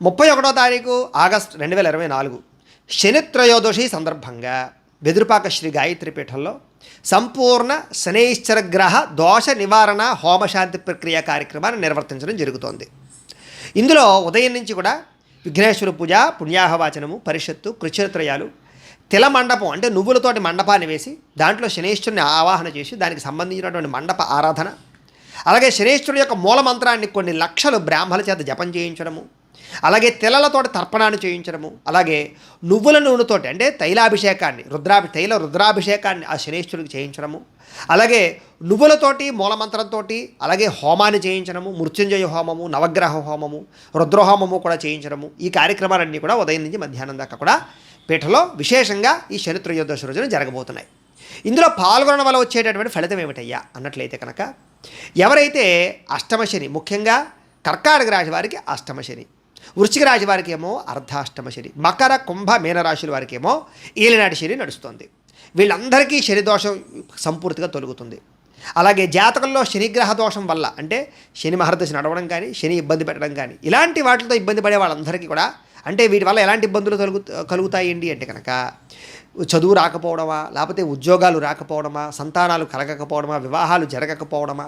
ముప్పై ఒకటో తారీఖు ఆగస్ట్ రెండు వేల ఇరవై నాలుగు. శనిత్రయోదశి సందర్భంగా వెదురుపాక శ్రీ గాయత్రి పీఠంలో సంపూర్ణ శనైశ్చర గ్రహ దోష నివారణ హోమశాంతి ప్రక్రియ కార్యక్రమాన్ని నిర్వర్తించడం జరుగుతోంది. ఇందులో ఉదయం నుంచి కూడా విఘ్నేశ్వర పూజ పుణ్యాహవాచనము పరిషత్తు కృషిత్రయాలు తిల మండపం అంటే నువ్వులతోటి మండపాన్ని వేసి దాంట్లో శనేశ్వరుని ఆవాహన చేసి దానికి సంబంధించినటువంటి మండప ఆరాధన. అలాగే శనేశ్వరుడు యొక్క మూలమంత్రాన్ని కొన్ని లక్షలు బ్రాహ్మల చేత జపం చేయించడము. అలాగే తెల్లలతోటి తర్పణాన్ని చేయించడము అలాగే నువ్వుల నూనెతోటి అంటే తైలాభిషేకాన్ని రుద్రాభి తైల రుద్రాభిషేకాన్ని ఆ శనేశ్వరుడికి చేయించడము అలాగే నువ్వులతోటి మూలమంత్రంతో అలాగే హోమాన్ని చేయించడము మృత్యుంజయ హోమము నవగ్రహ హోమము రుద్రహోమము కూడా చేయించడము ఈ కార్యక్రమాలన్నీ కూడా ఉదయం నుంచి మధ్యాహ్నం దాకా కూడా పీఠలో విశేషంగా ఈ శని త్రయోదశి రోజున జరగబోతున్నాయి. ఇందులో పాల్గొనడం వల్ల వచ్చేటటువంటి ఫలితం ఏమిటయ్యా? అన్నట్లయితే కనుక ఎవరైతే అష్టమ శని ముఖ్యంగా కర్కాటక రాశి వారికి అష్టమ శని వృశ్చిక రాశి వారికి ఏమో అర్ధాష్టమ శని మకర కుంభ మీనరాశుల వారికి ఏమో ఏలినాటి శని నడుస్తుంది. వీళ్ళందరికీ శనిదోషం సంపూర్తిగా తొలుగుతుంది. అలాగే జాతకంలో శనిగ్రహ దోషం వల్ల అంటే శని మహర్దశి నడవడం కానీ శని ఇబ్బంది పెట్టడం కానీ ఇలాంటి వాటితో ఇబ్బంది పడే వాళ్ళందరికీ కూడా అంటే వీటి వల్ల ఎలాంటి ఇబ్బందులు కలుగు కలుగుతాయండి అంటే కనుక చదువు రాకపోవడమా లేకపోతే ఉద్యోగాలు రాకపోవడమా సంతానాలు కలగకపోవడమా వివాహాలు జరగకపోవడమా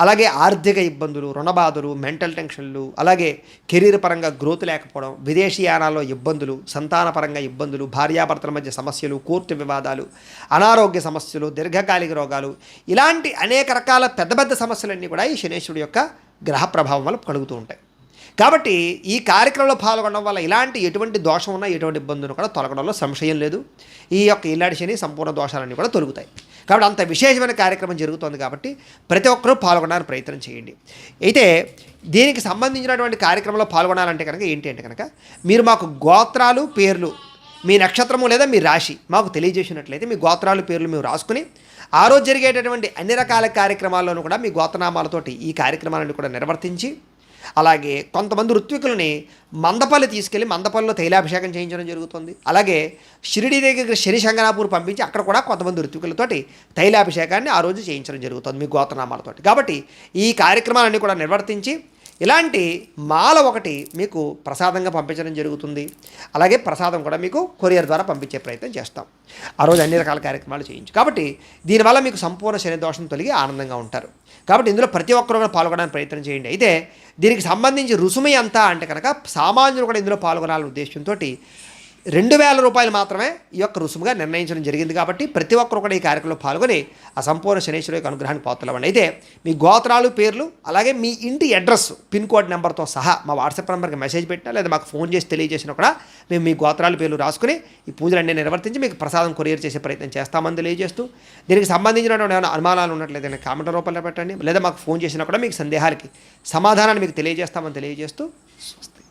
అలాగే ఆర్థిక ఇబ్బందులు రుణబాధలు మెంటల్ టెన్షన్లు అలాగే కెరీర్ పరంగా గ్రోత్ లేకపోవడం విదేశీయానాల్లో ఇబ్బందులు సంతానపరంగా ఇబ్బందులు భార్యాభర్తల మధ్య సమస్యలు కోర్టు వివాదాలు అనారోగ్య సమస్యలు దీర్ఘకాలిక రోగాలు ఇలాంటి అనేక రకాల పెద్ద పెద్ద సమస్యలన్నీ కూడా ఈ శనేశ్వరుడు యొక్క గ్రహ ప్రభావం వల్ల కలుగుతూ ఉంటాయి. కాబట్టి ఈ కార్యక్రమంలో పాల్గొనడం వల్ల ఇలాంటి ఎటువంటి దోషం ఉన్నా ఎటువంటి ఇబ్బందులు కూడా తొలగడంలో సంశయం లేదు. ఈ యొక్క ఇల్లాడి శని సంపూర్ణ దోషాలన్నీ కూడా తొలుగుతాయి. కాబట్టి అంత విశేషమైన కార్యక్రమం జరుగుతోంది కాబట్టి ప్రతి ఒక్కరూ పాల్గొనడానికి ప్రయత్నం చేయండి. అయితే దీనికి సంబంధించినటువంటి కార్యక్రమంలో పాల్గొనాలంటే కనుక ఏంటి అంటే కనుక మీరు మాకు గోత్రాలు పేర్లు మీ నక్షత్రము లేదా మీ రాశి మాకు తెలియజేసినట్లయితే మీ గోత్రాలు పేర్లు మేము రాసుకుని ఆ రోజు జరిగేటటువంటి అన్ని రకాల కార్యక్రమాల్లోనూ కూడా మీ గోత్రనామాలతోటి ఈ కార్యక్రమాలను కూడా నిర్వర్తించి అలాగే కొంతమంది ఋత్వికులని మందపల్లి తీసుకెళ్ళి మందపల్లిలో తైలాభిషేకం చేయించడం జరుగుతుంది. అలాగే షిరిడి దగ్గర శని పంపించి అక్కడ కూడా కొంతమంది ఋత్వికులతోటి తైలాభిషేకాన్ని ఆ రోజు చేయించడం జరుగుతుంది మీ గోత్రనామాలతోటి. కాబట్టి ఈ కార్యక్రమాలన్నీ కూడా నిర్వర్తించి ఇలాంటి మాల ఒకటి మీకు ప్రసాదంగా పంపించడం జరుగుతుంది. అలాగే ప్రసాదం కూడా మీకు కొరియర్ ద్వారా పంపించే ప్రయత్నం చేస్తాం. ఆ రోజు అన్ని రకాల కార్యక్రమాలు చేయించు. కాబట్టి దీనివల్ల మీకు సంపూర్ణ శని దోషం తొలగి ఆనందంగా ఉంటారు. కాబట్టి ఇందులో ప్రతి ఒక్కరు కూడా పాల్గొనడానికి ప్రయత్నం చేయండి. అయితే దీనికి సంబంధించి రుసుము అంతా అంటే కనుక సామాన్యులు కూడా ఇందులో పాల్గొనాలనే ఉద్దేశంతో రెండు వేల రూపాయలు మాత్రమే ఈ యొక్క రుసుముగా నిర్ణయించడం జరిగింది కాబట్టి ప్రతి ఒక్కరు కూడా ఈ కార్యక్రమంలో పాల్గొని ఆ సంపూర్ణ శనేశ్వరు యొక్క అనుగ్రహాన్ని పాత్రలవ్వండి అయితే మీ గోత్రాలు పేర్లు అలాగే మీ ఇంటి అడ్రస్ పిన్ కోడ్ నెంబర్తో సహా మా వాట్సాప్ నెంబర్కి మెసేజ్ పెట్టినా లేదా మాకు ఫోన్ చేసి తెలియజేసినా కూడా మేము మీ గోత్రాలు పేర్లు రాసుకుని ఈ పూజలన్నీ నిర్వర్తించి మీకు ప్రసాదం కొరియర్ చేసే ప్రయత్నం చేస్తామని తెలియజేస్తూ దీనికి సంబంధించినటువంటి ఏమైనా అనుమానాలు ఉన్నట్లయితే కామెంట్ రూపంలో పెట్టండి. లేదా మాకు ఫోన్ చేసినా కూడా మీకు సందేహాలకి సమాధానాన్ని మీకు తెలియజేస్తామని తెలియజేస్తూ స్వస్తి